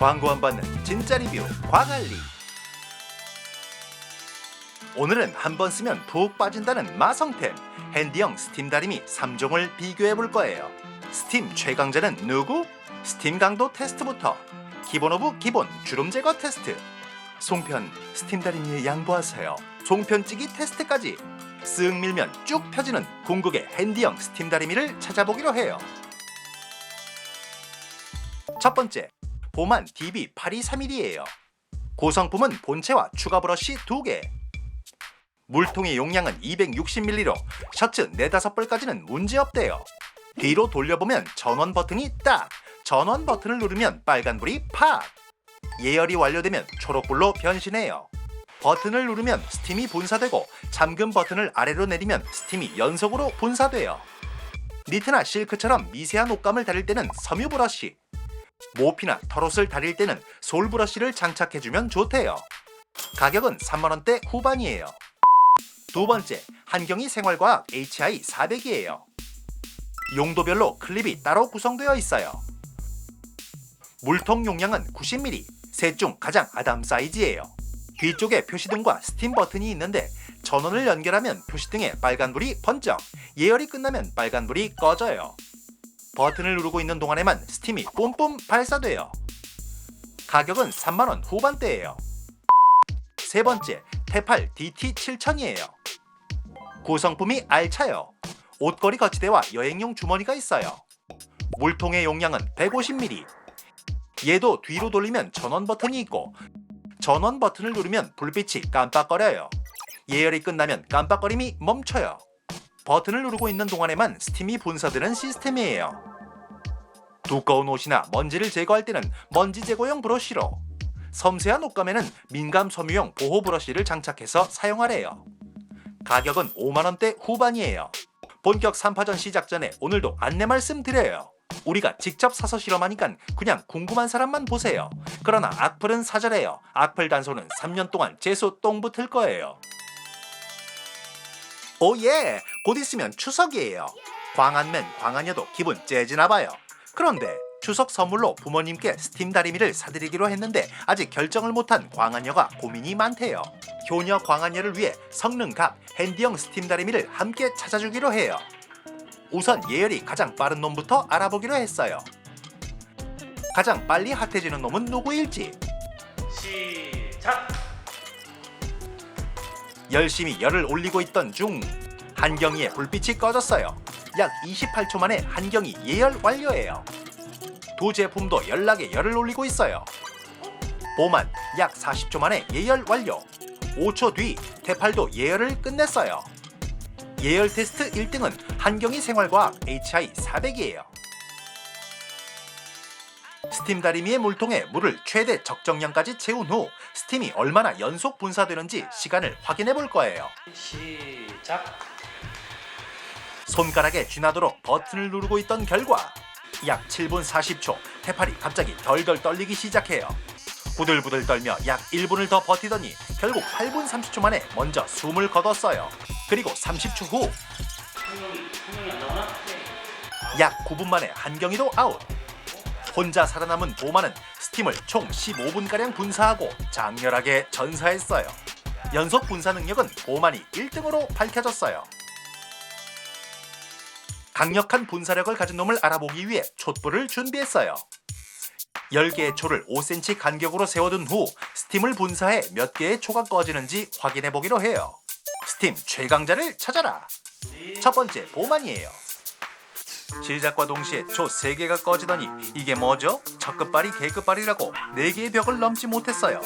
광고 안 받는 진짜 리뷰 광안리. 오늘은 한 번 쓰면 푹 빠진다는 마성템. 핸디형 스팀 다리미 3종을 비교해 볼 거예요. 스팀 최강자는 누구? 스팀 강도 테스트부터. 기본 오브 기본 주름 제거 테스트. 송편 스팀 다리미에 양보하세요. 송편찌기 테스트까지. 쓱 밀면 쭉 펴지는 궁극의 핸디형 스팀 다리미를 찾아보기로 해요. 첫 번째 보만 DB823mm예요. 구성품은 본체와 추가 브러쉬 2개. 물통의 용량은 260ml로 셔츠 4, 5벌까지는 문제없대요. 뒤로 돌려보면 전원 버튼이 딱! 전원 버튼을 누르면 빨간불이 팍! 예열이 완료되면 초록불로 변신해요. 버튼을 누르면 스팀이 분사되고 잠금 버튼을 아래로 내리면 스팀이 연속으로 분사돼요. 니트나 실크처럼 미세한 옷감을 다릴 때는 섬유 브러쉬, 모피나 털옷을 다릴 때는 솔 브러쉬를 장착해주면 좋대요. 가격은 3만원대 후반이에요. 두 번째, 한경이 생활과학 HI 400이에요. 용도별로 클립이 따로 구성되어 있어요. 물통 용량은 90ml, 셋중 가장 아담 사이즈예요. 뒤쪽에 표시등과 스팀 버튼이 있는데 전원을 연결하면 표시등에 빨간불이 번쩍, 예열이 끝나면 빨간불이 꺼져요. 버튼을 누르고 있는 동안에만 스팀이 뿜뿜 발사돼요. 가격은 3만원 후반대예요. 세 번째, 테팔 DT7000이에요. 구성품이 알차요. 옷걸이 거치대와 여행용 주머니가 있어요. 물통의 용량은 150ml. 얘도 뒤로 돌리면 전원 버튼이 있고 전원 버튼을 누르면 불빛이 깜빡거려요. 예열이 끝나면 깜빡거림이 멈춰요. 버튼을 누르고 있는 동안에만 스팀이 분사되는 시스템이에요. 두꺼운 옷이나 먼지를 제거할 때는 먼지 제거용 브러쉬로 섬세한 옷감에는 민감 섬유용 보호 브러쉬를 장착해서 사용하래요. 가격은 5만원대 후반이에요. 본격 3파전 시작 전에 오늘도 안내 말씀 드려요. 우리가 직접 사서 실험하니까 그냥 궁금한 사람만 보세요. 그러나 악플은 사절해요. 악플 단소는 3년 동안 재수 똥 붙을 거예요. 오예! 곧 있으면 추석이에요. 광안맨 광안여도 기분 째지나 봐요. 그런데 추석 선물로 부모님께 스팀 다리미를 사드리기로 했는데 아직 결정을 못한 광안여가 고민이 많대요. 효녀 광안여를 위해 성능갑 핸디형 스팀 다리미를 함께 찾아주기로 해요. 우선 예열이 가장 빠른 놈부터 알아보기로 했어요. 가장 빨리 핫해지는 놈은 누구일지 시작. 열심히 열을 올리고 있던 중 한경이의 불빛이 꺼졌어요. 약 28초 만에 한경이 예열 완료예요. 두 제품도 연락에 열을 올리고 있어요. 보만 약 40초 만에 예열 완료. 5초 뒤 테팔도 예열을 끝냈어요. 예열 테스트 1등은 한경이 생활과학 HI 400이에요. 스팀 다리미의 물통에 물을 최대 적정량까지 채운 후 스팀이 얼마나 연속 분사되는지 시간을 확인해 볼 거예요. 시작. 손가락에 쥐나도록 버튼을 누르고 있던 결과 약 7분 40초 테팔이 갑자기 덜덜 떨리기 시작해요. 부들부들 떨며 약 1분을 더 버티더니 결국 8분 30초 만에 먼저 숨을 거뒀어요. 그리고 30초 후 약 9분 만에 한경이도 아웃. 혼자 살아남은 보마는 스팀을 총 15분가량 분사하고 장렬하게 전사했어요. 연속 분사 능력은 보만이 1등으로 밝혀졌어요. 강력한 분사력을 가진 놈을 알아보기 위해 촛불을 준비했어요. 10개의 초를 5cm 간격으로 세워둔 후 스팀을 분사해 몇 개의 초가 꺼지는지 확인해 보기로 해요. 스팀 최강자를 찾아라. 첫 번째 보만이에요. 시작과 동시에 초 3개가 꺼지더니 이게 뭐죠? 첫 끝발이 개끝발이라고 4개의 벽을 넘지 못했어요.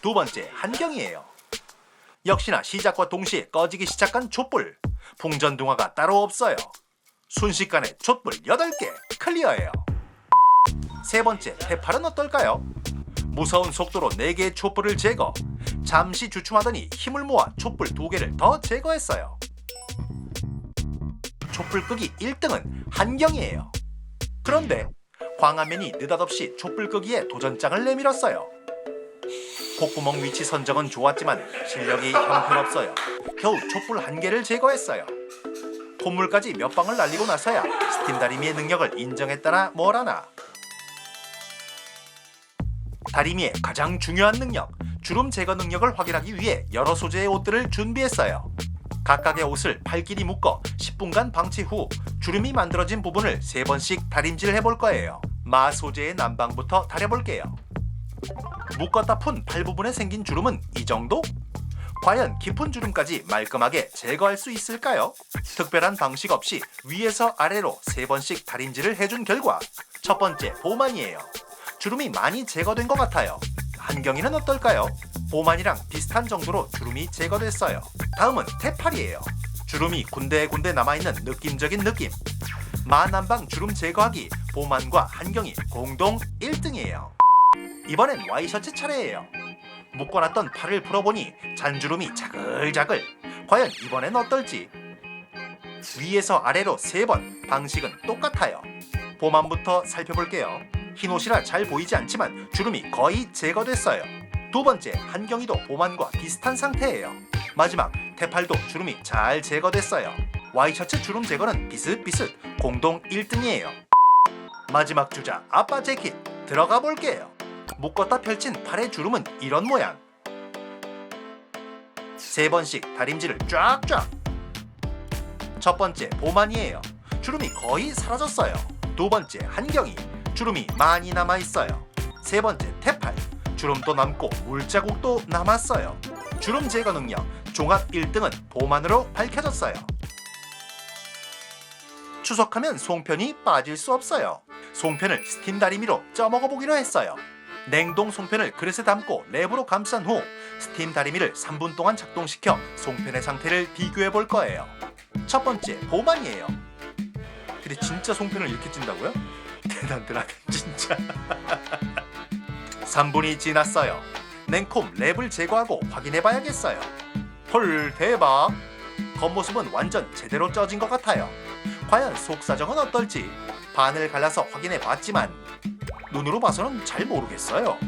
두 번째 한경이에요. 역시나 시작과 동시에 꺼지기 시작한 촛불. 풍전등화가 따로 없어요. 순식간에 촛불 8개 클리어예요. 세 번째 해팔은 어떨까요? 무서운 속도로 4개의 촛불을 제거. 잠시 주춤하더니 힘을 모아 촛불 2개를 더 제거했어요. 촛불 끄기 1등은 한경이에요. 그런데 광화면이 느닷없이 촛불 끄기에 도전장을 내밀었어요. 콧구멍 위치 선정은 좋았지만 실력이 형편없어요. 겨우 촛불 한 개를 제거했어요. 콧물까지 몇 방을 날리고 나서야 스팀 다리미의 능력을 인정했다나 뭐라나. 다리미의 가장 중요한 능력, 주름 제거 능력을 확인하기 위해 여러 소재의 옷들을 준비했어요. 각각의 옷을 팔끼리 묶어 10분간 방치 후 주름이 만들어진 부분을 3번씩 다림질을 해볼 거예요. 마 소재의 난방부터 다려볼게요. 묶었다 푼 팔 부분에 생긴 주름은 이 정도? 과연 깊은 주름까지 말끔하게 제거할 수 있을까요? 특별한 방식 없이 위에서 아래로 세 번씩 다림질을 해준 결과 첫 번째 보만이에요. 주름이 많이 제거된 것 같아요. 한경이는 어떨까요? 보만이랑 비슷한 정도로 주름이 제거됐어요. 다음은 태팔이에요. 주름이 군데군데 남아있는 느낌적인 느낌. 마난방 주름 제거하기 보만과 한경이 공동 1등이에요. 이번엔 와이셔츠 차례예요. 묶어놨던 팔을 풀어보니 잔주름이 자글자글. 과연 이번엔 어떨지? 위에서 아래로 세번 방식은 똑같아요. 보만부터 살펴볼게요. 흰 옷이라 잘 보이지 않지만 주름이 거의 제거됐어요. 두 번째 한경이도 보만과 비슷한 상태예요. 마지막 태팔도 주름이 잘 제거됐어요. 와이셔츠 주름 제거는 비슷비슷 공동 1등이에요. 마지막 주자 아빠 재킷 들어가 볼게요. 묶었다 펼친 팔의 주름은 이런 모양. 세 번씩 다림질을 쫙쫙. 첫 번째 보만이에요. 주름이 거의 사라졌어요. 두 번째 한경이 주름이 많이 남아 있어요. 세 번째 태팔 주름도 남고 물자국도 남았어요. 주름 제거 능력 종합 1등은 보만으로 밝혀졌어요. 추석하면 송편이 빠질 수 없어요. 송편을 스팀 다리미로 쪄먹어 보기로 했어요. 냉동 송편을 그릇에 담고 랩으로 감싼 후 스팀 다리미를 3분 동안 작동시켜 송편의 상태를 비교해 볼 거예요. 첫 번째 보만이에요. 근데 진짜 송편을 이렇게 찐다고요? 대단들 하네 진짜. 3분이 지났어요. 냉콤 랩을 제거하고 확인해 봐야겠어요. 헐 대박. 겉모습은 완전 제대로 쪄진 것 같아요. 과연 속사정은 어떨지 반을 갈라서 확인해 봤지만 눈으로 봐서는 잘 모르겠어요.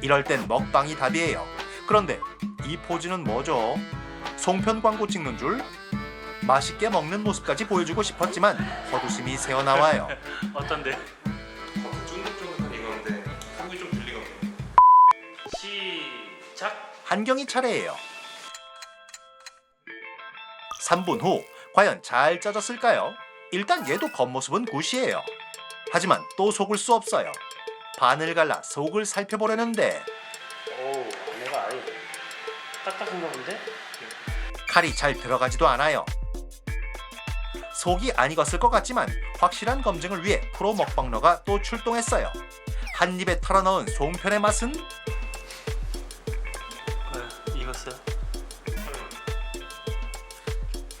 이럴 땐 먹방이 답이에요. 그런데 이 포즈는 뭐죠? 송편 광고 찍는 줄? 맛있게 먹는 모습까지 보여주고 싶었지만 헛웃음이 새어나와요. 어떤데? 겉은 쫀득쫀득한 이건데 속이 좀 들리거든요. 시작. 한경이 차례예요. 3분 후 과연 잘 짜졌을까요? 일단 얘도 겉모습은 굿이에요. 하지만 또 속을 수 없어요. 반을 갈라 속을 살펴보려는데 오, 내가 아니 딱딱한가 본데? 칼이 잘 들어가지도 않아요. 속이 안 익었을 것 같지만 확실한 검증을 위해 프로 먹방러가 또 출동했어요. 한 입에 털어 넣은 송편의 맛은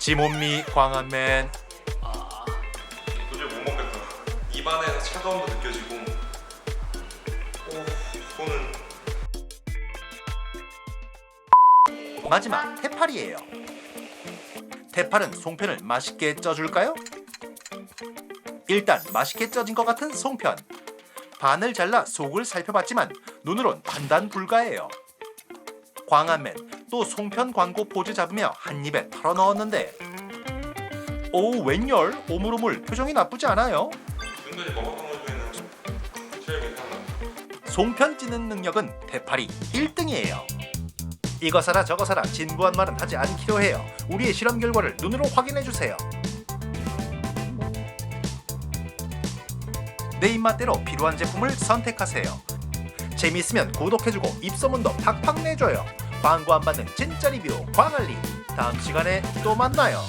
지몬미 광한맨 아, 도저히 못 먹겠다. 입안에서 차가움도 느껴지고. 오, 이거는 마지막 태팔이에요. 태팔은 송편을 맛있게 쪄줄까요? 일단 맛있게 쪄진 것 같은 송편. 반을 잘라 속을 살펴봤지만 눈으론 판단 불가해요. 광한맨 또 송편 광고 포즈 잡으며 한 입에 털어 넣었는데 오 웬열 오물오물 표정이 나쁘지 않아요. 지금까지 먹었던 것 중에는 제일 괜찮아. 송편 찌는 능력은 대팔이 1등이에요. 이거 사라 저거 사라 진부한 말은 하지 않기로 해요. 우리의 실험 결과를 눈으로 확인해 주세요. 내 입맛대로 필요한 제품을 선택하세요. 재미있으면 구독해주고 입소문도 팍팍 내줘요. 광고 안 받는 진짜 리뷰 광알리. 다음 시간에 또 만나요.